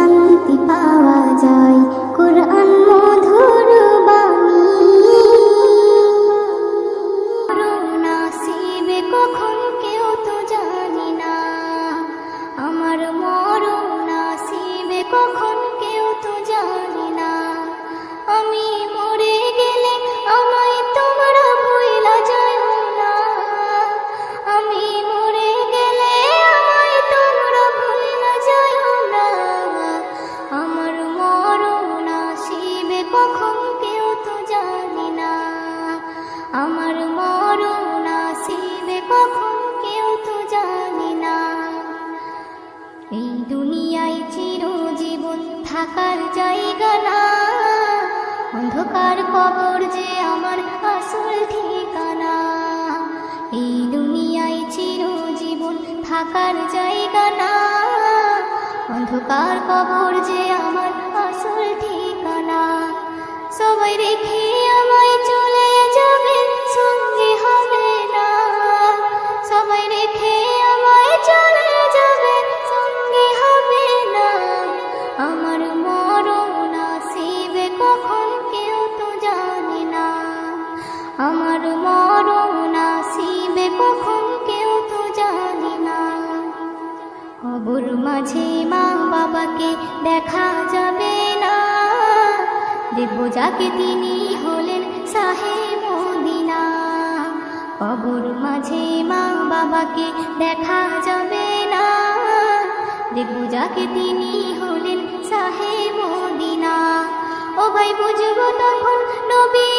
শান্তি পাওয়া যায়। কোরআন থাকার জায়গা না। অন্ধকার কবর যে আমার আসল ঠিকানা। সবাই রেখে আমি মাঝে মা বাবাকে দেখা যাবে না। দেব যাকে তিনি হলেন সাহেব মদিনা। কবর মাঝে মা বাবাকে দেখা যাবে না। দেব যাকে তিনি হলেন সাহেব মদিনা। ও ভাই বুঝব তখন নবী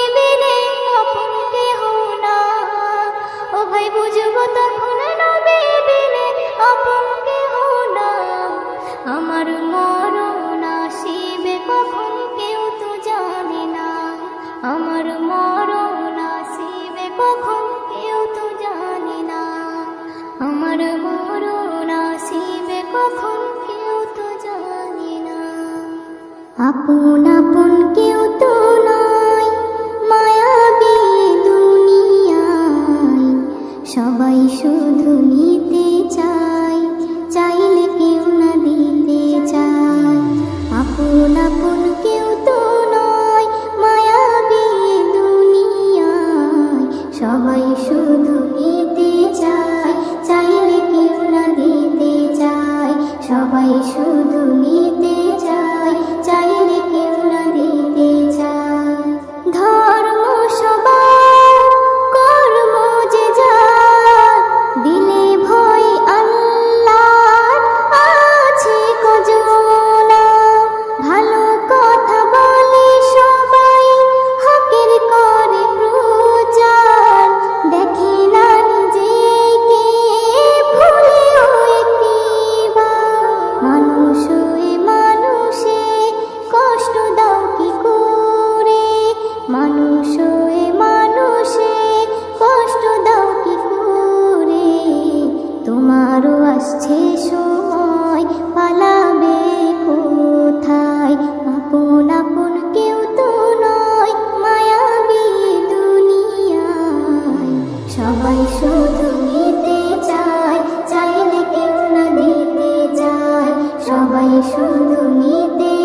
সবাই শুধু নিতে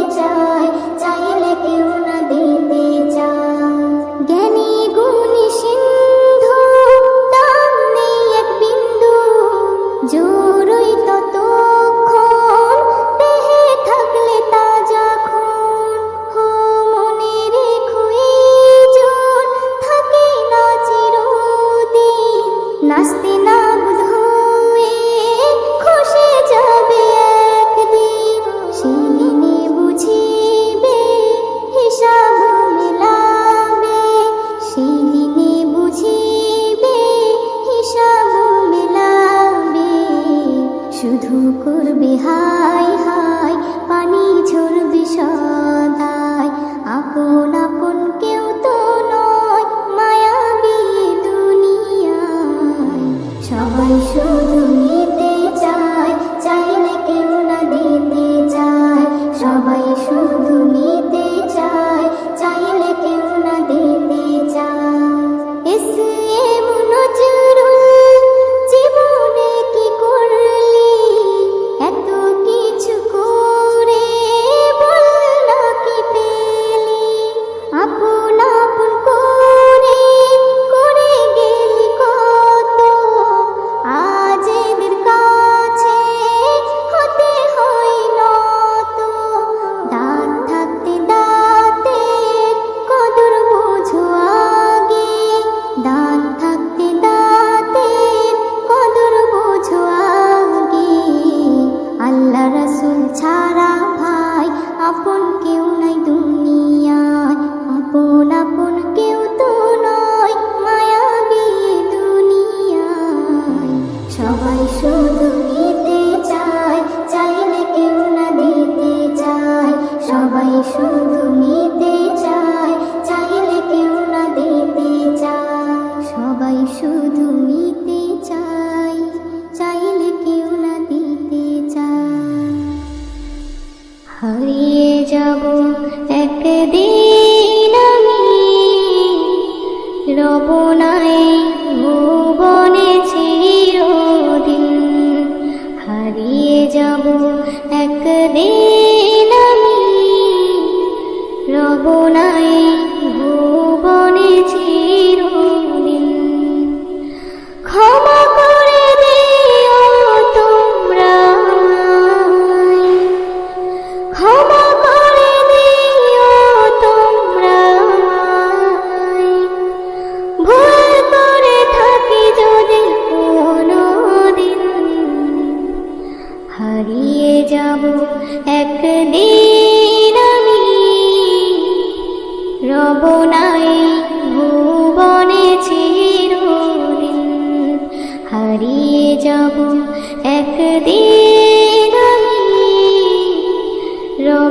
আমায় শুধু রবনায় ভুবনে চিরদিন হারিয়ে যাব একদিন।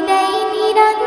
দেয় নিরন্ত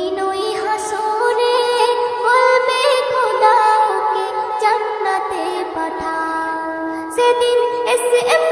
দিনই হাসরে বলবে খোদা ওকে জান্নাতে সেদিন এসে এম